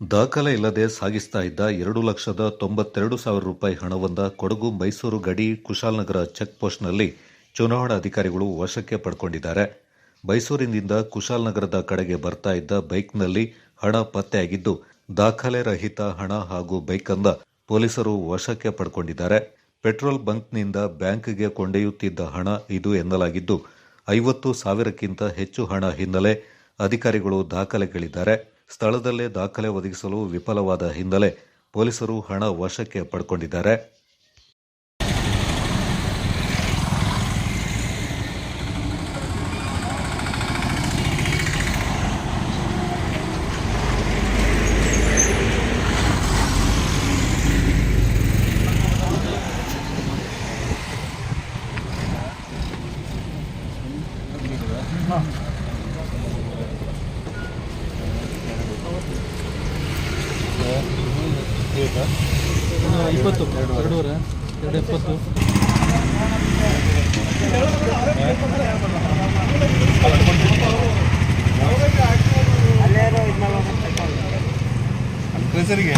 ದಾಖಲೆ ಇಲ್ಲದೆ ಸಾಗಿಸ್ತಾ ಇದ್ದ ಎರಡು ಲಕ್ಷದ ತೊಂಬತ್ತೆರಡು ಸಾವಿರ ರೂಪಾಯಿ ಹಣವೊಂದ ಕೊಡಗು ಮೈಸೂರು ಗಡಿ ಕುಶಾಲನಗರ ಚೆಕ್ ಚುನಾವಣಾ ಅಧಿಕಾರಿಗಳು ವಶಕ್ಕೆ ಪಡ್ಕೊಂಡಿದ್ದಾರೆ. ಮೈಸೂರಿನಿಂದ ಕುಶಾಲನಗರದ ಕಡೆಗೆ ಬರ್ತಾ ಇದ್ದ ಬೈಕ್ನಲ್ಲಿ ಹಣ ಪತ್ತೆಯಾಗಿದ್ದು, ದಾಖಲೆ ರಹಿತ ಹಣ ಹಾಗೂ ಬೈಕನ್ನ ಪೊಲೀಸರು ವಶಕ್ಕೆ ಪಡ್ಕೊಂಡಿದ್ದಾರೆ. ಪೆಟ್ರೋಲ್ ಬಂಕ್ನಿಂದ ಬ್ಯಾಂಕ್ಗೆ ಕೊಂಡೊಯ್ಯುತ್ತಿದ್ದ ಹಣ ಇದು ಎನ್ನಲಾಗಿದ್ದು, ಐವತ್ತು ಸಾವಿರಕ್ಕಿಂತ ಹೆಚ್ಚು ಹಣ ಹಿನ್ನೆಲೆ ಅಧಿಕಾರಿಗಳು ದಾಖಲೆಗಳಿದ್ದಾರೆ. ಸ್ಥಳದಲ್ಲೇ ದಾಖಲೆ ಒದಗಿಸಲು ವಿಫಲವಾದ ಹಿನ್ನೆಲೆ ಪೊಲೀಸರು ಹಣ ವಶಕ್ಕೆ ಪಡ್ಕೊಂಡಿದ್ದಾರೆ. ಇಪ್ಪತ್ತು ಎರಡೂವರೆ ಎರಡು ಇಪ್ಪತ್ತು. ಸರಿಗೆ?